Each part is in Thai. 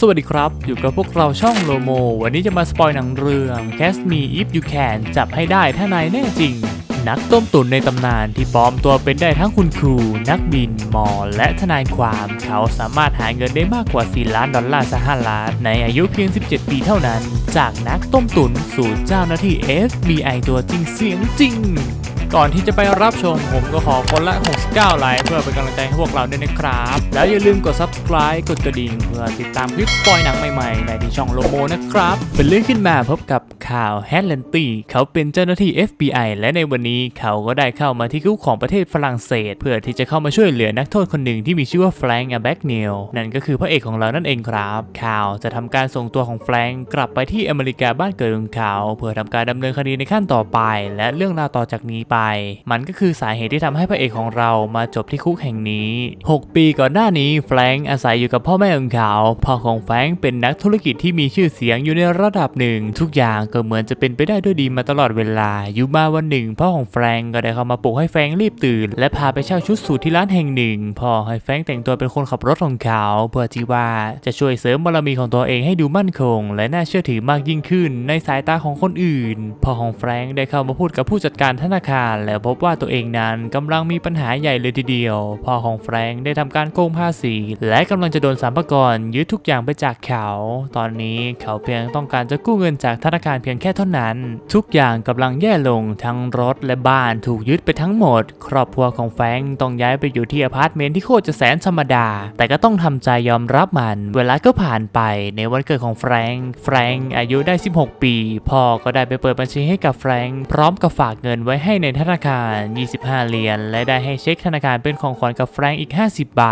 สวัสดีครับ อยู่กับพวกเราช่องโลโม วันนี้จะมาสปอยหนังเรื่อง Cast Me If You Can จับให้ได้ถ้านายแน่จริง นักต้มตุ๋นในตำนานที่ปลอมตัวเป็นได้ทั้งคุณครู นักบินหมอ และทนายความ เขาสามารถหาเงินได้มากกว่า 4 ล้านดอลลาร์สหรัฐในอายุเพียง 17 ปีเท่านั้น จากนักต้มตุ๋นสู่เจ้าหน้าที่ FBI ตัวจริงเสียงจริง ก่อนที่จะไปรับชมผมก็ขอคนละ 69 ไลค์เพื่อเป็นกำลังใจให้พวกเราด้วยนะครับ แล้วอย่าลืมกด subscribe กดกระดิ่งเพื่อติดตามคลิปสปอยหนังใหม่ๆในที่ช่องโลโมนะครับ เป็นเรื่องขึ้นมาพบกับข่าวแฮนเลนตี้เขาเป็นเจ้าหน้าที่ FBI และในวันนี้เขาก็ได้เข้ามาที่คุกของประเทศฝรั่งเศส เพื่อที่จะเข้ามาช่วยเหลือนักโทษคนหนึ่งที่มีชื่อว่าแฟรงก์อแบ็กเนลนั่นก็คือพระเอกของเรานั่นเองครับข่าวจะทำการส่งตัวของแฟรงก์กลับไปที่อเมริกาบ้านเกิดของเขาเพื่อทำการดำเนินคดีในขั้นต่อไป และเรื่องราวต่อจากนี้ไปมันก็คือสาเหตุที่ทำให้พระเอกของเรามาจบที่คุกแห่งนี้ 6 ปีก่อนหน้านี้แฟรงก์อาศัยอยู่กับพ่อแม่ของเขา พ่อของแฟรงก์เป็นนักธุรกิจที่มีชื่อเสียงอยู่ในระดับหนึ่ง ทุกอย่างก็เหมือนจะเป็นไปได้ด้วยดีมาตลอดเวลา อยู่มาวันหนึ่ง พ่อของแฟรงก์ก็ได้เข้ามาปลุกให้แฟรงก์รีบตื่น และพาไปเช่าชุดสูทที่ร้านแห่งหนึ่ง พ่อให้แฟรงก์แต่งตัวเป็นคนขับรถของเขาเพื่อที่ว่าจะช่วยเสริมบารมีของตัวเองให้ดูมั่นคง และน่าเชื่อถือมากยิ่งขึ้น ในสายตาของคนอื่น พ่อของแฟรงก์ได้เข้ามาพูดกับผู้จัดการธนาคารแล้วพบว่าตัวเองนั้นกำลังมีปัญหาใหญ่เลยทีเดียว พ่อของแฟรงก์ได้ทำการโกงภาษี และกำลังจะโดนสรรพากรยึดทุกอย่างไปจากเขา ตอนนี้เขาเพียงต้องการจะกู้เงินจากธนาคารเพียงแค่เท่านั้น ทุกอย่างกำลังแย่ลงทั้งรถและบ้านถูกยึดไปทั้งหมด ครอบครัวของแฟรงก์ต้องย้ายไปอยู่ที่อพาร์ตเมนต์ที่โคตรจะแสนธรรมดา แต่ก็ต้องทำใจยอมรับมัน เวลาก็ผ่านไปในวันเกิดของแฟรงก์แฟรงก์อายุได้ 16 ปี พ่อก็ได้ไปเปิดบัญชีให้กับแฟรงก์พร้อมกับฝากเงินไว้ให้ในธนาคาร 25 เหรียญ และได้ให้เช็คธนาคารเป็นของขวัญกับแฟรงก์อีก 50 ใบ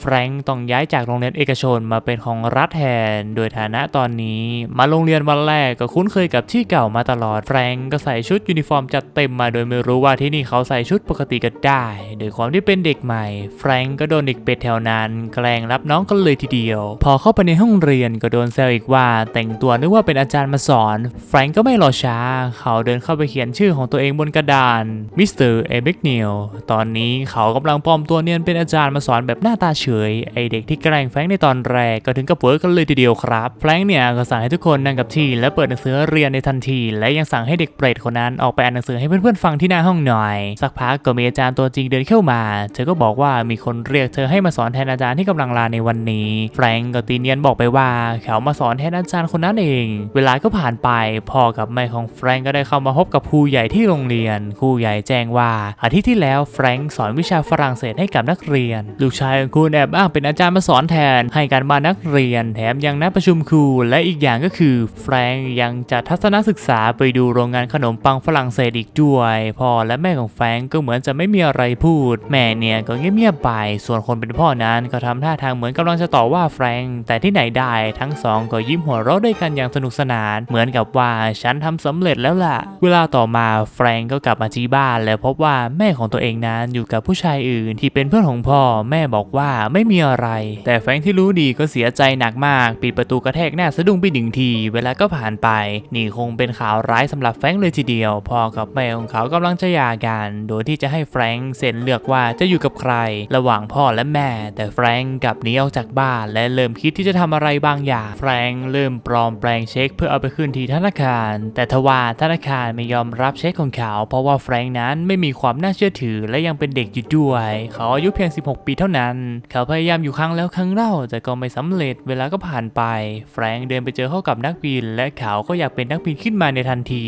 แฟรงก์ต้องย้ายจากโรงเรียนเอกชนมาเป็นของรัฐแทน โดยฐานะตอนนี้ มาโรงเรียนวันแรกก็คุ้นเคยกับที่เก่ามาตลอด แฟรงก์ก็ใส่ชุดยูนิฟอร์มจัดเต็มมาโดยไม่รู้ว่าที่นี่เขาใส่ชุดปกติก็ได้ โดยความที่เป็นเด็กใหม่ แฟรงก์ก็โดนเด็กเป็ดแถวนั้น แกล้งรับน้องกันเลยทีเดียว พอเข้าไปในห้องเรียนก็โดนแซวอีกว่า แต่งตัวนึกว่าเป็นอาจารย์มาสอน แฟรงก์ก็ไม่รอช้า เขาเดินเข้าไปเขียนชื่อของตัวเองบนกระดานมิสเตอร์เอเบกเนลตอนนี้เขากำลังปลอมตัวเนียนเป็นอาจารย์มาสอนแบบหน้าตาเฉย ไอเด็กที่แกล้งแฟงในตอนแรกก็ถึงกับเวิร์กกันเลยทีเดียวครับ แฟงเนี่ยก็สั่งให้ทุกคนนั่งกับที่ และเปิดหนังสือเรียนในทันที และยังสั่งให้เด็กเปรตคนนั้นออกไปอ่านหนังสือให้เพื่อนๆฟังที่หน้าห้องหน่อย สักพักก็มีอาจารย์ตัวจริงเดินเข้ามา เธอก็บอกว่ามีคนเรียกเธอให้มาสอนแทนอาจารย์ที่กำลังลาในวันนี้ แฟงก็ตีเนียนบอกไปว่าเขามาสอนแทนอาจารย์คนนั้นเอง เวลาก็ผ่านไปพ่อกับแม่ของแฟงก์ก็ได้เข้ามาพบกับครูใหญ่ที่โรงเรียนครูใหญ่แจ้งว่าอาทิตย์ที่แล้วแฟรงก์สอนวิชาฝรั่งเศสให้กับนักเรียน ลูกชายของคุณแอบอ้างเป็นอาจารย์มาสอนแทน ให้การบ้านนักเรียน แถมยังนัดประชุมครู และอีกอย่างก็คือแฟรงก์ยังจัดทัศนศึกษาไปดูโรงงานขนมปังฝรั่งเศสอีกด้วยพ่อและแม่ของแฟรงก์ก็เหมือนจะไม่มีอะไรพูด แม่เนี่ยก็เงียบๆไป ส่วนคนเป็นพ่อนั้นก็ทำท่าทางเหมือนกำลังจะต่อว่าแฟรงก์แต่ที่ไหนได้ทั้งสองก็ยิ้มหัวเราะด้วยกันอย่างสนุกสนาน เหมือนกับว่าฉันทำสำเร็จแล้วล่ะ เวลาต่อมาแฟรงก์ก็กลับมาที่บ้านแล้วพบว่าแม่ของตัวเองนั้นอยู่กับผู้ชายอื่นที่เป็นเพื่อนของพ่อ แม่บอกว่าไม่มีอะไร แต่แฟงที่รู้ดีก็เสียใจหนักมากปิดประตูกระแทกหน้าสะดุ้งไปหนึ่งที เวลาก็ผ่านไป นี่คงเป็นข่าวร้ายสำหรับแฟงเลยทีเดียว พ่อกับแม่ของเขากำลังจะหย่ากัน โดยที่จะให้แฟรงก์เซ็นเลือกว่าจะอยู่กับใคร ระหว่างพ่อและแม่ แต่แฟรงก์กลับหนีออกจากบ้าน และเริ่มคิดที่จะทำอะไรบางอย่าง แฟรงก์เริ่มปลอมแปลงเช็คเพื่อเอาไปคืนที่ธนาคาร แต่ทว่าธนาคารไม่ยอมรับเช็คของเขาเพราะว่าแฟรงก์นั้นไม่มีความน่าเชื่อถือและยังเป็นเด็กอยู่ด้วย เขาอายุเพียง 16 ปีเท่านั้น เขาพยายามอยู่ครั้งแล้วครั้งเล่าแต่ก็ไม่สำเร็จเวลาก็ผ่านไป แฟรงก์เดินไปเจอเข้ากับนักบิน และเขาก็อยากเป็นนักบินขึ้นมาในทันที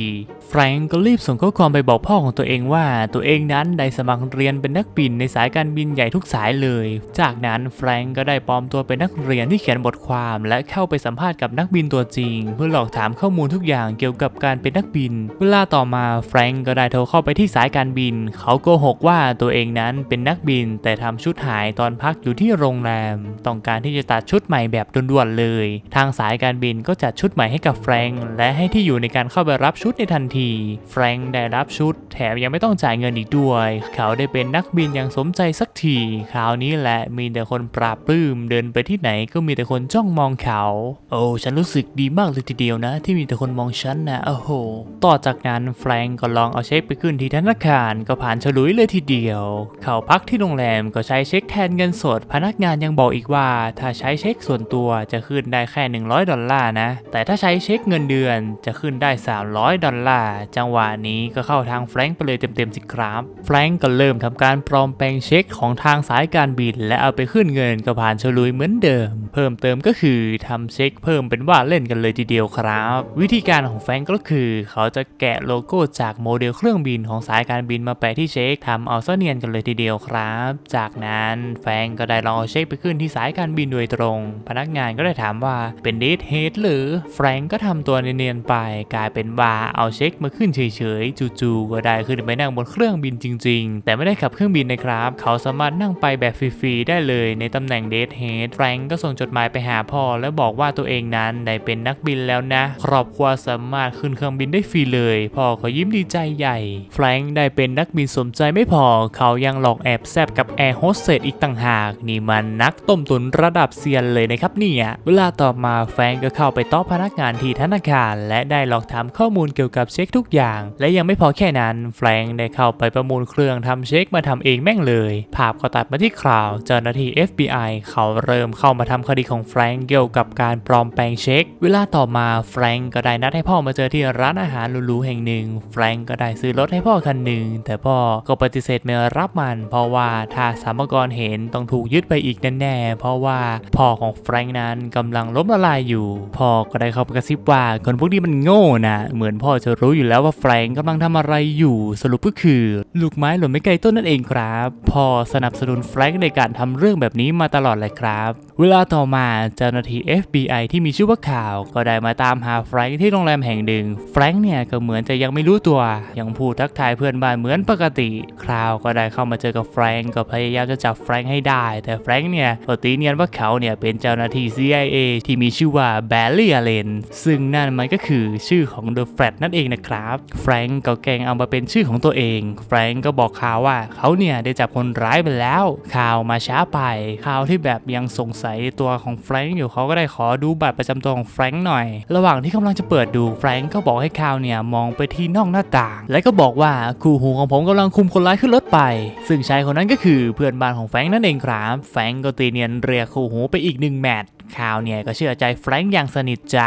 แฟรงก์ก็รีบส่งข้อความไปบอกพ่อของตัวเองว่าตัวเองนั้นได้สมัครเรียนเป็นนักบินในสายการบินใหญ่ทุกสายเลย จากนั้นแฟรงก์ก็ได้ปลอมตัวเป็นนักเรียนที่เขียนบทความและเข้าไปสัมภาษณ์กับนักบินตัวจริง เพื่อหลอกถามข้อมูลทุกอย่างเกี่ยวกับการเป็นนักบิน เวลาต่อมาแฟรงก์ก็ได้โทรเข้าไปที่สายการบิน เขาโกหกว่าตัวเองนั้นเป็นนักบิน แต่ทำชุดหายตอนพักอยู่ที่โรงแรม ต้องการที่จะตัดชุดใหม่แบบด่วนๆเลย ทางสายการบินก็จัดชุดใหม่ให้กับแฟรงก์และให้ที่อยู่ในการเข้าไปรับชุดในทันที แฟรงก์ได้รับชุด แถมยังไม่ต้องจ่ายเงินอีกด้วย เขาได้เป็นนักบินอย่างสมใจสักที คราวนี้แหละมีแต่คนปราบปลื้มเดินไปที่ไหนก็มีแต่คนจ้องมองเขา โอ้ฉันรู้สึกดีมากเลยทีเดียวนะ ที่มีแต่คนมองฉันนะโอ้โห ต่อจากนั้นแฟรงก์ก็ลองเอาเช็คไปขึ้นที่ที่ธนาคารก็ผ่านฉลุยเลยทีเดียว เขาพักที่โรงแรมก็ใช้เช็คแทนเงินสด พนักงานยังบอกอีกว่า ถ้าใช้เช็คส่วนตัวจะขึ้นได้แค่ 100 ดอลลาร์นะ แต่ถ้าใช้เช็คเงินเดือนจะขึ้นได้ 300 ดอลลาร์ จังหวะนี้ก็เข้าทางแฟรงก์ไปเลยเต็มๆสิครับ แฟรงก์ก็เริ่มทำการปลอมแปลงเช็คของทางสายการบิน และเอาไปขึ้นเงินก็ผ่านฉลุยเหมือนเดิม เพิ่มเติมก็คือทำเช็คเพิ่มเป็นว่าเล่นกันเลยทีเดียวครับ วิธีการของแฟรงก์ก็คือ เขาจะแกะโลโก้จากโมเดลเครื่องบินของสายการบินมาแปะที่เช็คทำเอาซะเนียนกันเลยทีเดียวครับ จากนั้นแฟรงก์ก็ได้ลองเอาเช็คไปขึ้นที่สายการบินโดยตรง พนักงานก็ได้ถามว่าเป็นเดทเฮดหรือแฟรงก์ก็ทำตัวเนียนๆไป กลายเป็นว่าเอาเช็คมาขึ้นเฉยๆจู่ๆก็ได้ขึ้นไปนั่งบนเครื่องบินจริง ๆ แต่ไม่ได้ขับเครื่องบินนะครับ เขาสามารถนั่งไปแบบฟรีๆได้เลยในตำแหน่งเดทเฮดแฟรงก์ก็ส่งจดหมายไปหาพ่อ แล้วบอกว่าตัวเองนั้นได้เป็นนักบินแล้วนะ ครอบครัวสามารถขึ้นเครื่องบินได้ฟรีเลย พ่อก็ยิ้มดีใจใหญ่แฟรงก์ได้เป็นนักบินสมใจไม่พอ เขายังหลอกแอบแซบกับแอร์โฮสเตสอีกต่างหาก นี่มันนักต้มตุ๋นระดับเซียนเลยนะครับเนี่ยเวลาต่อมาแฟรงก์ก็เข้าไปต้อนพนักงานที่ธนาคาร และได้หลอกถามข้อมูลเกี่ยวกับเช็คทุกอย่าง และยังไม่พอแค่นั้นแฟรงก์ได้เข้าไปประมูลเครื่องทำเช็คมาทำเองแม่งเลย ภาพก็ตัดมาที่ข่าวเจ้าหน้าที่ FBI เขาเริ่มเข้ามาทำคดีของแฟรงก์เกี่ยวกับการปลอมแปลงเช็ค เวลาต่อมาแฟรงก์ก็ได้นัดให้พ่อมาเจอที่ร้านอาหารหรูๆแห่งหนึ่งแฟรงก์ก็ได้ซื้อรถให้พ่อคันหนึ่งแต่พ่อก็ปฏิเสธไม่รับมัน เพราะว่าถ้าสามกรเห็นต้องถูกยึดไปอีกแน่ๆเพราะว่าพ่อของแฟรงก์นั้นกำลังล้มละลายอยู่พ่อก็ได้เข้าไปกระซิบว่าคนพวกนี้มันโง่นะเหมือนพ่อจะรู้อยู่แล้วว่าแฟรงก์กำลังทำอะไรอยู่สรุปก็คือ ลูกไม้หล่นไม่ไกลต้นนั่นเองครับพ่อสนับสนุนแฟรงก์ในการทำเรื่องแบบนี้มาตลอดเลยครับเวลาต่อมาเจ้าหน้าที่ FBI ที่มีชื่อว่าข่าว ก็ได้มาตามหาแฟรงก์ที่โรงแรมแห่งหนึ่งแฟรงก์เนี่ยก็เหมือนจะยังไม่รู้ตัว ยังพูดทักทายเพื่อนบ้านเหมือนปกติคราวก็ได้เข้ามาเจอกับแฟรงก์ก็พยายามจะจับแฟรงก์ให้ได้ แต่แฟรงก์เนี่ยก็ตีเนียนว่าเขาเนี่ยเป็นเจ้าหน้าที่ CIA ที่มีชื่อว่าแบลลี่อเลนซึ่งนั่นมันก็คือชื่อของ The Flat นั่นเองนะครับแฟรงก์ก็แกล้งเอามาเป็นชื่อของตัวเองแฟรงก์ก็บอกข่าวว่าเขาเนี่ยได้จับคนร้ายไปแล้วข่าวมาช้าไปข่าวที่แบบยังสงสยตัวของแฟรงก์อยู่เขาก็ได้ขอดูบัตรประจำตัวของแฟรงก์หน่อย ระหว่างที่กำลังจะเปิดดูแฟรงก์ก็บอกให้คาวเนี่ยมองไปที่นอกหน้าต่าง และก็บอกว่าคู่หูของผมกำลังคุมคนร้ายขึ้นรถไป ซึ่งชายคนนั้นก็คือเพื่อนบ้านของแฟรงก์นั่นเองครับ แฟรงก์ก็ตีเนียนเรียกคู่หูไปอีกหนึ่งแมตช์ ข่าวเนี่ยก็เชื่อใจแฟรงก์อย่างสนิทใจ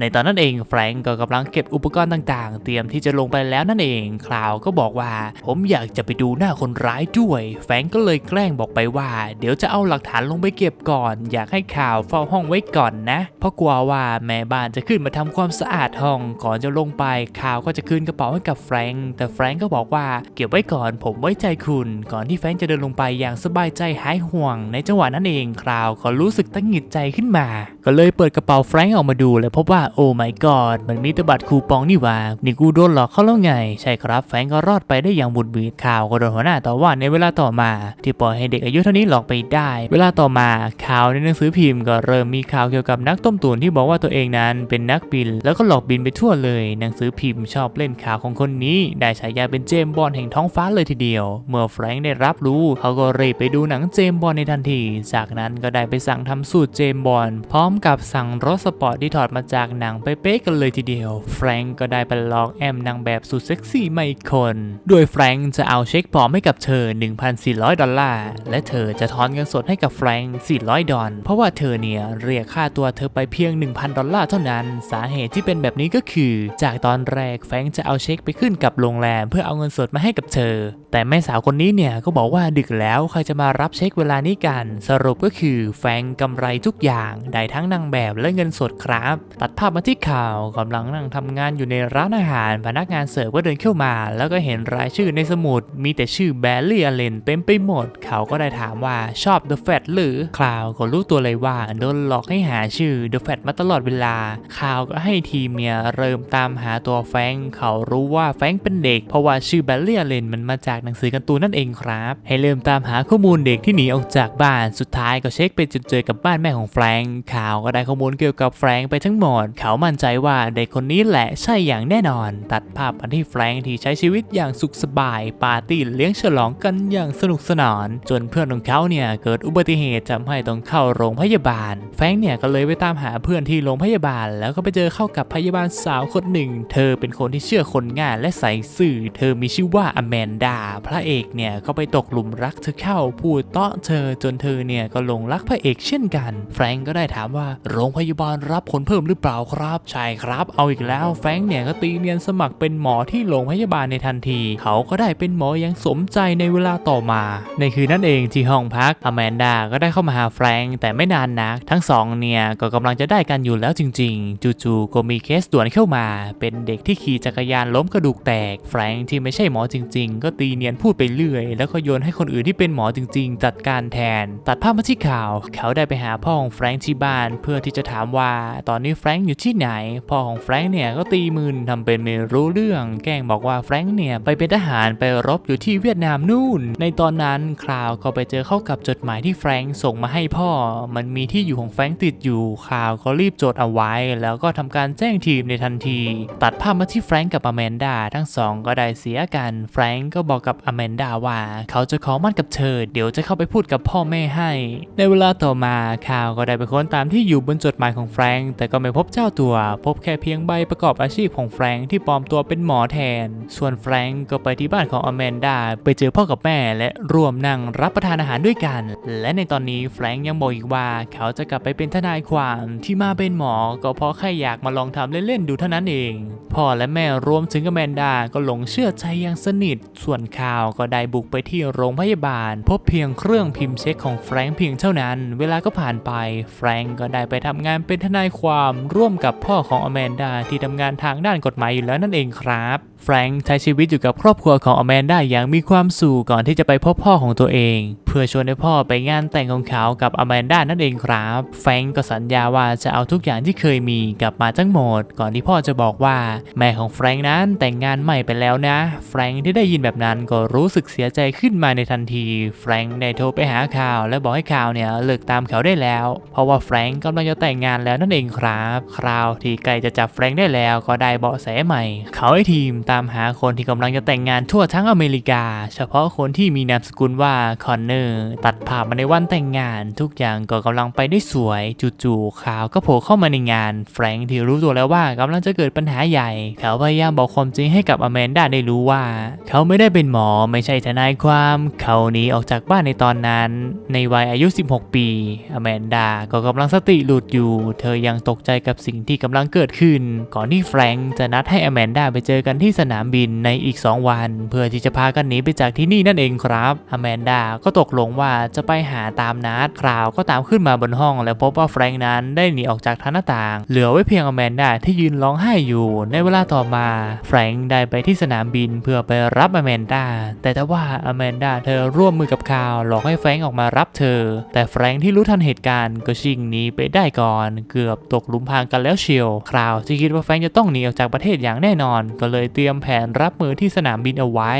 ในตอนนั้นเองแฟรงก์ก็กำลังเก็บอุปกรณ์ต่างๆ เตรียมที่จะลงไปแล้วนั่นเองข่าวก็บอกว่า ผมอยากจะไปดูหน้าคนร้ายด้วย แฟรงก์ก็เลยแกล้งบอกไปว่า เดี๋ยวจะเอาหลักฐานลงไปเก็บก่อน อยากให้ข่าวเฝ้าห้องไว้ก่อนนะ เพราะกลัวว่าแม่บ้านจะขึ้นมาทำความสะอาดห้องก่อนจะลงไปข่าวก็จะคืนกระเป๋าให้กับแฟรงก์แต่แฟรงก์ก็บอกว่าเก็บไว้ก่อน ผมไว้ใจคุณก่อนที่แฟรงก์จะเดินลงไปอย่างสบายใจหายห่วง ในจังหวะนั้นเองคราวก็รู้สึกตั้งหงิดใจขึ้นมา ก็เลยเปิดกระเป๋าแฟรงก์ออกมาดูและพบว่าโอ้ my god มันมีตบัตรคูปองนี่ว่านี่กูโดนหลอกเขาแล้วไง ใช่ครับแฟรงก์ก็รอดไปได้อย่างบุดหวิดข่าวก็โดนหัวหน้าต่อว่าในเวลาต่อมา ที่ปล่อยให้เด็กอายุเท่านี้หลอกไปได้ เวลาต่อมาข่าวในหนังสือพิมพ์ก็เริ่มมีข่าวเกี่ยวกับนักต้มตุ๋นที่บอกว่าตัวเองนั้นเป็นนักบิน แล้วก็หลอกบินไปทั่วเลย หนังสือพิมพ์ชอบเล่นข่าวของคนนี้ ได้ฉายาเป็นเจมบอลแห่งท้องฟ้าเลยทีเดียว เมื่อแฟรงก์ได้รับรู้ เขาก็รีบไปดูหนังเจมบอลในทันที จากนั้นก็ได้ไปสั่งทำสูตรเจมบอลพร้อมกับสั่งรถสปอร์ตที่ถอดมาจากหนังเป๊ะๆกันเลยทีเดียว แฟรงก์ก็ได้ไปลองแอมนางแบบสุดเซ็กซี่มาอีกคน โดยแฟรงก์จะเอาเช็คปลอมให้กับเธอ 1,400 ดอลลาร์ และเธอจะทอนเงินสดให้กับแฟรงก์400 ดอล เพราะว่าเธอเนี่ยเรียกค่าตัวเธอไปเพียง 1,000 ดอลลาร์เท่านั้น สาเหตุที่เป็นแบบนี้ก็คือ จากตอนแรกแฟรงก์จะเอาเช็คไปขึ้นกับโรงแรม เพื่อเอาเงินสดมาให้กับเธอ แต่แม่สาวคนนี้เนี่ยก็บอกว่าดึกแล้วใครจะมารับเช็คเวลานี้กัน สรุปก็คือแฟรงก์กำไรทุกอย่างได้ทั้งนางแบบและเงินสดครับ ตัดภาพมาที่ข่าวกำลังนั่งทำงานอยู่ในร้านอาหาร พนักงานเสิร์ฟก็เดินเข้ามา แล้วก็เห็นรายชื่อในสมุด มีแต่ชื่อแบลลี่อเลนเต็มไปหมด เขาก็ได้ถามว่าชอบ The Fat หรือคลาวก็รู้ตัวเลยว่าโดนหลอกให้หาชื่อ The Fat มาตลอดเวลาข่าวก็ให้ทีมเนี่ยเริ่มตามหาตัวแฟงเขารู้ว่าแฟงเป็นเด็ก เพราะว่าชื่อแบลลี่อเลนมันมาจากหนังสือการ์ตูนนั่นเองครับ ให้เริ่มตามหาข้อมูลเด็กที่หนีออกจากบ้านสุดท้ายก็เช็คไปจนเจอกับบ้านแม่ของแฟงงข่าวก็ได้ข้อมูลเกี่ยวกับแฟรงไปทั้งหมด เขามั่นใจว่าเด็กคนนี้แหละใช่อย่างแน่นอน ตัดภาพมาที่แฟรงที่ใช้ชีวิตอย่างสุขสบาย ปาร์ตี้เลี้ยงฉลองกันอย่างสนุกสนาน จนเพื่อนของเขาเนี่ยเกิดอุบัติเหตุทำให้ต้องเข้าโรงพยาบาล แฟรงเนี่ยก็เลยไปตามหาเพื่อนที่โรงพยาบาล แล้วก็ไปเจอเข้ากับพยาบาลสาวคนหนึ่ง เธอเป็นคนที่เชื่อคนง่ายและใส่ซื่อ เธอมีชื่อว่าอแมนดา พระเอกเนี่ยก็ไปตกหลุมรักเธอเข้าพูดเตาะเธอจนเธอเนี่ยก็หลงรักพระเอกเช่นกัน แฟรงก็ได้ถามว่า โรงพยาบาลรับคนเพิ่มหรือเปล่าครับ ใช่ครับ เอาอีกแล้ว แฟงเนี่ยก็ตีเนียนสมัครเป็นหมอที่โรงพยาบาลในทันที เขาก็ได้เป็นหมออยังสมใจในเวลาต่อมา ในคืนนั้นเองที่ห้องพักอแมนดาก็ได้เข้ามาหาแฟงแต่ไม่นานนัก ทั้งสองเนี่ยก็กำลังจะได้กันอยู่แล้วจริง ๆ จู่ๆก็มีเคสด่วนเข้ามา เป็นเด็กที่ขี่จักรยานล้มกระดูกแตก แฟงที่ไม่ใช่หมอจริง ๆ ก็ตีเนียนพูดไปเรื่อย แล้วก็โยนให้คนอื่นที่เป็นหมอจริง ๆ จัดการแทน ตัดภาพมาที่ข่าว เขาได้ไปหาพ่อของแฟงก์ที่บ้านเพื่อที่จะถามว่าตอนนี้แฟรงก์อยู่ที่ไหน พ่อของแฟรงก์เนี่ยก็ตีมืนทำเป็นไม่รู้เรื่อง แกล้งบอกว่าแฟรงก์เนี่ยไปเป็นทหารไปรบอยู่ที่เวียดนามนู่น ในตอนนั้นคราวก็ไปเจอเข้ากับจดหมายที่แฟรงก์ส่งมาให้พ่อ มันมีที่อยู่ของแฟรงก์ติดอยู่คราวก็รีบจดเอาไว้ แล้วก็ทำการแจ้งทีมในทันที ตัดภาพมาที่แฟรงก์กับอแมนดาทั้งสองก็ได้เสียกันแฟรงก์ก็บอกกับอแมนดาว่า เขาจะขอมั่นกับเธอ เดี๋ยวจะเข้าไปพูดกับพ่อแม่ให้ ในเวลาต่อมาข่าวก็ได้ไปค้นตามที่อยู่บนจดหมายของแฟรงก์แต่ก็ไม่พบเจ้าตัว พบแค่เพียงใบประกอบอาชีพของแฟรงก์ที่ปลอมตัวเป็นหมอแทน ส่วนแฟรงก์ก็ไปที่บ้านของอแมนดาไปเจอพ่อกับแม่และร่วมนั่งรับประทานอาหารด้วยกัน และในตอนนี้แฟรงก์ยังบอกอีกว่า เขาจะกลับไปเป็นทนายความที่มาเป็นหมอ ก็เพราะแค่อยากมาลองทำเล่นๆดูเท่านั้นเองพ่อและแม่รวมถึงอแมนดาก็หลงเชื่อใจอย่างสนิท ส่วนข่าวก็ได้บุกไปที่โรงพยาบาล พบเพียงเครื่องพิมพ์เช็คของแฟรงค์เพียงเท่านั้น เวลาก็ผ่านไปแฟรงค์ก็ได้ไปทำงานเป็นทนายความร่วมกับพ่อของอแมนดาที่ทำงานทางด้านกฎหมายอยู่แล้วนั่นเองครับแฟรงค์ใช้ชีวิตอยู่กับครอบครัวของอแมนดาอย่างมีความสุขก่อนที่จะไปพบพ่อของตัวเอง เพื่อชวนให้พ่อไปงานแต่งของเขากับอแมนดานั่นเองครับแฟรงค์ก็สัญญาว่าจะเอาทุกอย่างที่เคยมีกลับมาทั้งหมด ก่อนที่พ่อจะบอกว่า แม่ของแฟรงค์นั้นแต่งงานใหม่ไปแล้วนะ แฟรงค์ที่ได้ยินแบบนั้นก็รู้สึกเสียใจขึ้นมาในทันที แฟรงค์ได้โทรไปหาข่าว และบอกให้ข่าวเนี่ยเลิกตามเขาได้แล้วเพราะว่าแฟรงค์กำลังจะแต่งงานแล้วนั่นเองครับ คราวที่ใกล้จะจับแฟรงค์ได้แล้วก็ได้เบาะแสใหม่ เขาให้ทีมตามหาคนที่กำลังจะแต่งงานทั่วทั้งอเมริกา เฉพาะคนที่มีนามสกุลว่าคอนเนอร์ตัดภาพมาในวันแต่งงาน ทุกอย่างก็กำลังไปได้สวยจู่ๆข่าวก็โผล่เข้ามาในงาน แฟรงค์ที่รู้ตัวแล้วว่ากำลังจะเกิดปัญหาใหญ่ เขาพยายามบอกความจริงให้กับอแมนดาได้รู้ว่า เขาไม่ได้เป็นหมอไม่ใช่ทนายความ เขาหนีออกจากบ้านในตอนนั้น ในวัยอายุ 16 ปี อแมนดาก็กำลังสติหลุดอยู่ เธอยังตกใจกับสิ่งที่กำลังเกิดขึ้น ก่อนที่แฟรงค์จะนัดให้อแมนดาไปเจอกันที่สนามบินในอีก 2 วัน เพื่อที่จะพากันหนีไปจากที่นี่นั่นเองครับอแมนดาก็ตกลงว่าจะไปหาตามนัดคราวก็ตามขึ้นมาบนห้อง และพบว่าแฟรงค์นั้นได้หนีออกจากทางหน้าต่าง เหลือไว้เพียงอแมนดาที่ยืนร้องไห้อยู่ ในเวลาต่อมาแฟรงค์ได้ไปที่สนามบินเพื่อไปรับอแมนดาแต่แต่ว่าอแมนดาเธอร่วมมือกับข่าวหลอกให้แฟรงค์ออกมารับเธอ แต่แฟรงค์ที่รู้ทันเหตุการณ์ก็ชิงหนีไปได้ก่อน เกือบตกหลุมพรางกันแล้วเชียว คราวที่คิดว่าแฟรงจะต้องหนีออกจากประเทศอย่างแน่นอน ก็เลยเตรียมแผนรับมือที่สนามบินเอาไว้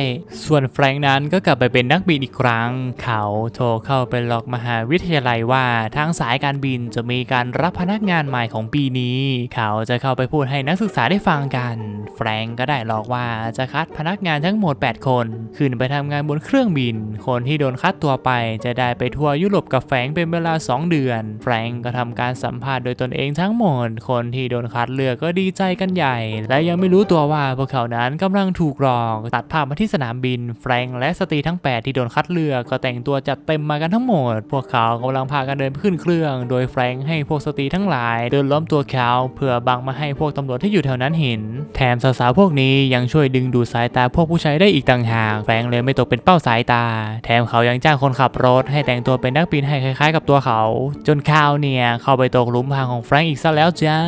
ส่วนแฟรงนั้นก็กลับไปเป็นนักบินอีกครั้ง เขาโทรเข้าไปหลอกมหาวิทยาลัยว่าทางสายการบินจะมีการรับพนักงานใหม่ของปีนี้ เขาจะเข้าไปพูดให้นักศึกษาได้ฟังกัน แฟรงก็ได้หลอกว่าจะคัดพนักงานทั้งหมด 8 คน ขึ้นไปทำงานบนเครื่องบิน คนที่โดนคัดตัวไปจะได้ไปทัวร์ยุโรปกับแฟรงเป็นเวลา 2 เดือนแฟรงก์ก็ทำการสัมภาษณ์โดยตนเองทั้งหมด คนที่โดนคัดเลือกก็ดีใจกันใหญ่ และยังไม่รู้ตัวว่าพวกเขานั้นกำลังถูกหลอกตัดภาพมาที่สนามบิน แฟรงก์และสตรีทั้ง 8 ที่โดนคัดเลือกก็แต่งตัวจัดเต็มมากันทั้งหมด พวกเขากำลังพากันเดินขึ้นเครื่อง โดยแฟรงก์ให้พวกสตรีทั้งหลายเดินล้อมตัวเขาเพื่อบังมาให้พวกตำรวจที่อยู่แถวนั้นเห็น แถมสาวๆพวกนี้ยังช่วยดึงดูดสายตาพวกผู้ใช้ได้อีกต่างหากแฟรงก์เลยไม่ตกเป็นเป้าสายตา แถมเขายังจ้างคนขับรถให้แต่งตัวเป็นนักบินให้คล้ายๆ กับตัวเขา จนข่าวเนี่ยเข้าไปตกหลุมพรางของแฟรงก์อีกซะแล้วจ้า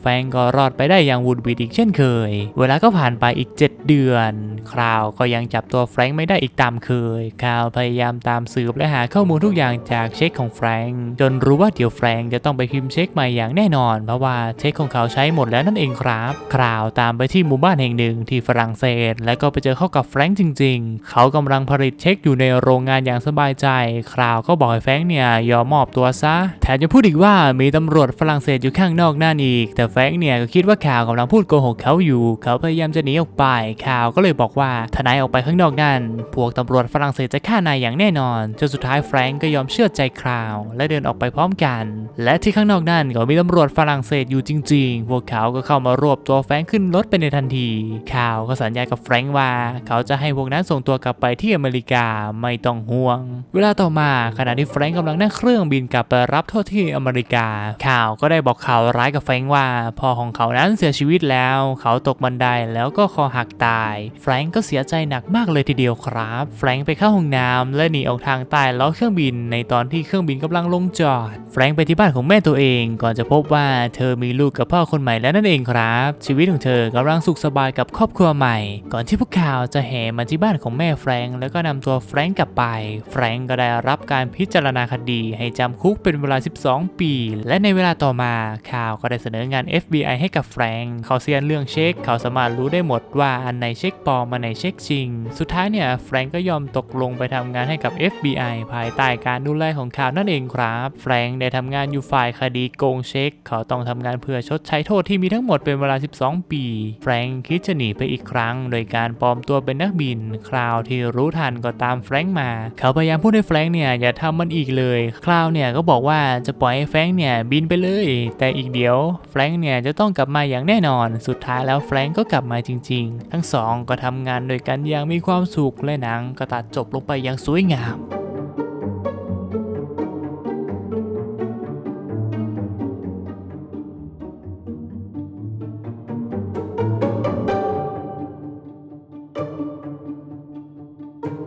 แฟรงก์ก็รอดไปได้อย่างวุดวิดอีกเช่นเคย เวลาก็ผ่านไปอีก 7 เดือน คราวก็ยังจับตัวแฟรงก์ไม่ได้อีกตามเคยข่าวพยายามตามสืบและหาข้อมูลทุกอย่างจากเช็คของแฟรงก์จนรู้ว่าเดี๋ยวแฟรงก์จะต้องไปพิมพ์เช็คใหม่อย่างแน่นอน เพราะว่าเช็คของเขาใช้หมดแล้วนั่นเองครับ คราวตามไปที่หมู่บ้านแห่งหนึ่งที่ฝรั่งเศส แล้วก็ไปเจอเข้ากับแฟรงก์จริง ๆ เขากำลังผลิตเช็คอยู่ในโรงงานอย่างสบายใจ คราวก็บอกให้แฟรงก์เนี่ยยอมมอบตัวซะแถมยังพูดอีกว่ามีตำรวจฝรั่งเศสอยู่ข้างนอกนั่นอีก แต่แฟงเนี่ยก็คิดว่าข่าวกำลังพูดโกหกเขาอยู่ เขาพยายามจะหนีออกไปข่าวก็เลยบอกว่าถ้านายออกไปข้างนอกนั่นพวกตำรวจฝรั่งเศสจะฆ่านายอย่างแน่นอนจนสุดท้ายแฟรงค์ก็ยอมเชื่อใจคราว และเดินออกไปพร้อมกัน และที่ข้างนอกนั่นก็มีตำรวจฝรั่งเศสอยู่จริง ๆ พวกเขาก็เข้ามารวบตัวแฟรงค์ขึ้นรถไปในทันทีข่าวก็สัญญากับแฟรงค์ว่า เขาจะให้พวกนั้นส่งตัวกลับไปที่อเมริกาไม่ต้องห่วง เวลาต่อมาขณะที่แฟรงค์กำลังนั่งเครื่องบินกลับไปรับโทษที่อเมริกา ข่าวก็ได้บอกข่าวร้ายกับแฟรงค์ว่าพ่อของเขานั้นเสียชีวิตแล้ว เขาตกบันไดแล้วก็คอหักตาย แฟรงค์ก็เสียใจหนักมากเลยทีเดียวครับ แฟรงค์ไปเข้าห้องน้ำและหนีออกทางใต้ล้อเครื่องบิน ในตอนที่เครื่องบินกำลังลงจอด แฟรงค์ไปที่บ้านของแม่ตัวเอง ก่อนจะพบว่าเธอมีลูกกับพ่อคนใหม่แล้วนั่นเองครับ ชีวิตของเธอกำลังสุขสบายกับครอบครัวใหม่ ก่อนที่พวกข่าวจะแห่มาที่บ้านของแม่แฟรงค์แล้วก็นำตัวแฟรงค์กลับไป แฟรงค์ก็ได้รับการพิจารณาคดีให้จำคุกเป็นเวลา12 ปี และในเวลาต่อมาข่าวก็ได้เสนองาน FBI ให้กับแฟรงค์เขาเซียนเรื่องเช็ค เขาสามารถรู้ได้หมดว่าอันไหนเช็คปลอมอันไหนเช็คจริง สุดท้ายเนี่ยแฟรงค์ก็ยอมตกลงไปทำงานให้กับ FBI ภายใต้การดูแลของข่าวนั่นเองครับแฟรงค์ได้ทำงานอยู่ฝ่ายคดีโกงเช็ค เขาต้องทำงานเพื่อชดใช้โทษที่มีทั้งหมดเป็นเวลา 12 ปี แฟรงค์คิดจะหนีไปอีกครั้ง โดยการปลอมตัวเป็นนักบิน คราวที่รู้ทันก็ตามแฟรงค์มา เขาพยายามพูดให้แฟรงค์เนี่ยอย่าทำมันอีกเลย คราวเนี่ยก็บอกว่าว่าจะปล่อยให้แฟรงค์เนี่ยบินไปเลย แต่อีกเดี๋ยวแฟรงค์เนี่ยจะต้องกลับมาอย่างแน่นอน สุดท้ายแล้วแฟรงค์ก็กลับมาจริง ๆ ทั้งสองก็ทำงานโดยกันอย่างมีความสุขและหนังก็ตัดจบลงไปอย่างสวยงาม